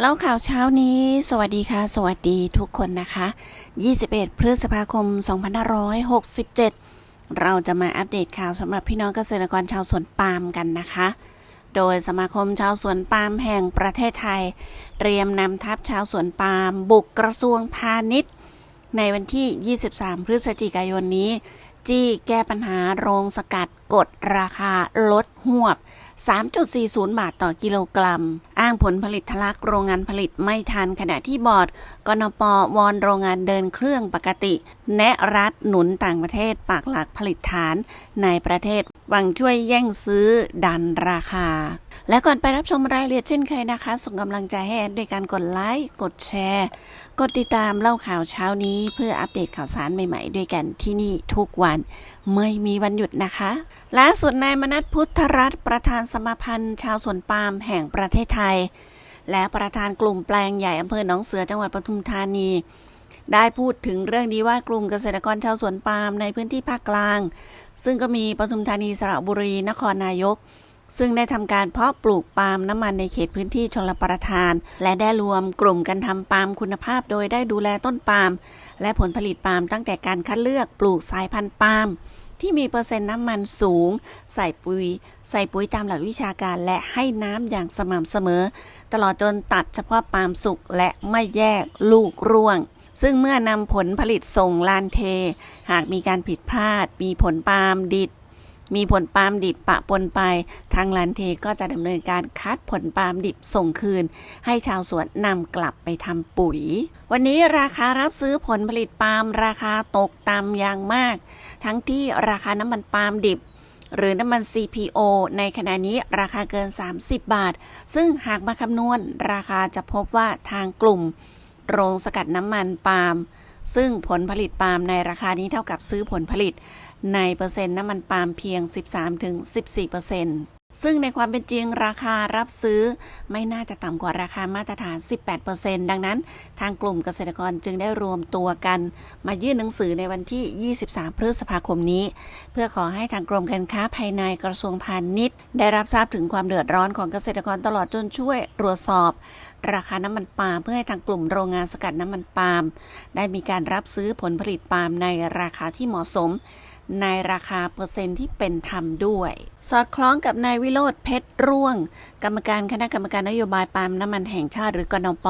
เล่าข่าวเช้านี้ สวัสดีค่ะ สวัสดีทุกคนนะคะ 21 พฤษภาคม 2567 เราจะมาอัปเดตข่าวสำหรับพี่น้องเกษตรกรชาวสวนปาล์มกันนะคะ โดยสมาคมชาวสวนปาล์มแห่งประเทศไทย เตรียมนำทัพชาวสวนปาล์มบุกกระทรวงพาณิชย์ ในวันที่ 23 พฤศจิกายนนี้ จี้แก้ปัญหาโรงสกัดกดราคาลดหวบ 3.40 บาทต่อกิโลกรัมางผลผลิตทะลักโรงงานผลิตไม่ทันขณะที่บอร์ดกนปวอนโรงงานเดินเครื่องปกติ แนะรัฐหนุนต่างประเทศปากหลักผลิตฐานในประเทศ หวังช่วยแย่งซื้อดันราคา และก่อนไปรับชมรายละเอียดเช่นเคยนะคะ ส่งกำลังใจให้แอดด้วยการกดไลค์ กดแชร์ กดติดตามเล่าข่าวเช้านี้ เพื่ออัปเดตข่าวสารใหม่ๆ ด้วยกันที่นี่ทุกวัน ไม่มีวันหยุดนะคะล่าสุดนายมนัทพุทธรัตน์ประธานสมาพันธ์ชาวสวนปาล์มแห่งประเทศไทย และประธานกลุ่มแปลงใหญ่อำเภอหนองเสือจังหวัดปทุมธานีได้พูดถึงเรื่องนี้ว่ากลุ่มเกษตรกรชาวสวนปาล์มในพื้นที่ภาคกลาง ซึ่งก็มีปทุมธานีสระบุรีนครนายก ซึ่งได้ทำการเพาะปลูกปาล์มน้ำมันในเขตพื้นที่ชลประทาน และได้รวมกลุ่มกันทำปาล์มคุณภาพ โดยได้ดูแลต้นปาล์มและผลผลิตปาล์มตั้งแต่การคัดเลือกปลูกสายพันธุ์ปาล์มที่มีเปอร์เซ็นต์น้ำมันสูง ใส่ปุ๋ย ใส่ปุ๋ยตามหลักวิชาการและให้น้ำอย่างสม่ำเสมอ ตลอดจนตัดเฉพาะปาล์มสุกและไม่แยกลูกร่วง ซึ่งเมื่อนำผลผลิตส่งลานเท หากมีการผิดพลาด มีผลปาล์มดิบมีผลปาล์มดิบปะปนไป ทางลานเทก็จะดำเนินการคัดผลปาล์มดิบส่งคืน ให้ชาวสวนนำกลับไปทำปุ๋ย วันนี้ราคารับซื้อผลผลิตปาล์มราคาตกต่ำอย่างมาก ทั้งที่ราคาน้ำมันปาล์มดิบหรือน้ำมัน CPO ในขณะนี้ราคาเกิน 30 บาท ซึ่งหากมาคำนวณราคาจะพบว่าทางกลุ่ม โรงสกัดน้ำมันปาล์มซึ่งผลผลิตปาล์มในราคานี้เท่ากับซื้อผลผลิตในเปอร์เซ็นต์น้ำมันปาล์มเพียง 13-14% ซึ่งในความเป็นจริงราคารับซื้อไม่น่าจะต่ำกว่าราคามาตรฐาน 18%ดังนั้น ทางกลุ่มเกษตรกรจึงได้รวมตัวกัน มายื่นหนังสือในวันที่ 23 พฤษภาคมนี้ เพื่อขอให้ทางกรมการค้าภายในกระทรวงพาณิชย์ ได้รับทราบถึงความเดือดร้อนของเกษตรกรตลอดจนช่วยตรวจสอบ ราคาน้ำมันปาล์มเพื่อให้ทางกลุ่มโรงงานสกัดน้ำมันปาล์มได้มีการรับซื้อผลผลิตปาล์มในราคาที่เหมาะสม ในราคาเปอร์เซ็นต์ที่เป็นธรรมด้วย สอดคล้องกับนายวิโรธเพชรร่วง กรรมการคณะกรรมการนโยบายปาล์มน้ำมันแห่งชาติหรือกนป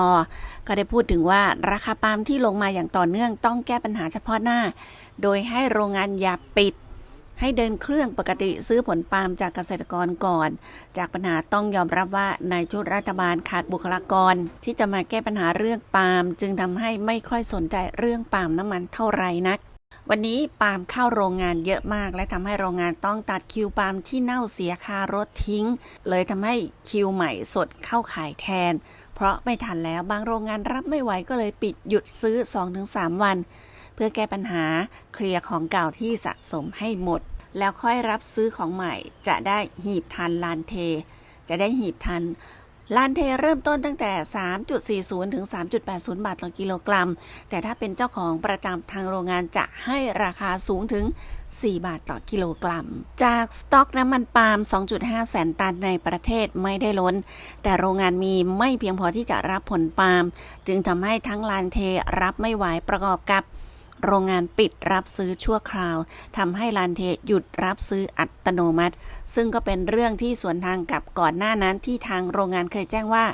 ก็ได้พูดถึงว่าราคาปาล์มที่ลงมาอย่างต่อเนื่องต้องแก้ปัญหาเฉพาะหน้า โดยให้โรงงานอย่าปิด ให้เดินเครื่องปกติซื้อผลปาล์มจากเกษตรกรก่อน จากปัญหาต้องยอมรับว่าในชุดรัฐบาลขาดบุคลากร ที่จะมาแก้ปัญหาเรื่องปาล์มจึงทำให้ไม่ค่อยสนใจเรื่องปาล์มน้ำมันเท่าไหร่นัก วันนี้ปาล์มเข้าโรงงานเยอะมาก และทำให้โรงงานต้องตัดคิวปาล์มที่เน่าเสียคารถทิ้ง เลยทำให้คิวใหม่สดเข้าขายแทน เพราะไม่ทันแล้วบางโรงงานรับไม่ไหวก็เลยปิดหยุดซื้อ 2-3 วัน เพื่อแก้ปัญหาเคลียร์ของเก่าที่สะสมให้หมด แล้วค่อยรับซื้อของใหม่จะได้หีบทันลานเท จะได้หีบทัน ลานเทเริ่มต้นตั้งแต่ 3.40 ถึง 3.80 บาทต่อกิโลกรัม แต่ถ้าเป็นเจ้าของประจำทางโรงงานจะให้ราคาสูงถึง 4 บาทต่อกิโลกรัม จากสต็อกน้ำมันปาล์ม 2.5 แสนตันในประเทศไม่ได้ล้น แต่โรงงานมีไม่เพียงพอที่จะรับผลปาล์ม จึงทำให้ทั้งลานเทรับไม่ไหวประกอบกับ โรงงานปิดรับซื้อชั่วคราวทำให้ลานเทหยุดรับซื้ออัตโนมัติ ซึ่งก็เป็นเรื่องที่สวนทางกับก่อนหน้านั้นที่ทางโรงงานเคยแจ้งว่า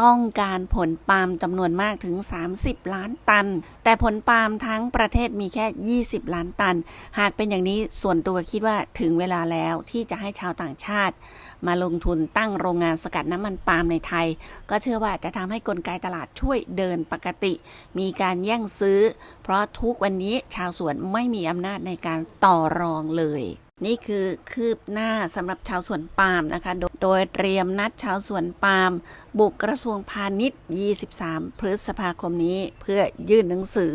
ต้องการผลปาล์มจำนวนมากถึง 30 ล้านตัน แต่ผลปาล์มทั้งประเทศมีแค่ 20 ล้านตัน หากเป็นอย่างนี้ส่วนตัวคิดว่าถึงเวลาแล้วที่จะให้ชาวต่างชาติ มาลงทุนตั้งโรงงานสกัดน้ำมันปาล์มในไทย ก็เชื่อว่าจะทำให้กลไกตลาดช่วยเดินปกติ มีการแย่งซื้อ เพราะทุกวันนี้ชาวสวนไม่มีอำนาจในการต่อรองเลย นี่คือคืบหน้าสำหรับชาวสวนปาล์มนะคะโดโดยเตรียมนัดชาวสวนปาล์มบุกกระทรวงพาณิชย์ 23 พฤษภาคมนี้ เพื่อยื่นหนังสือ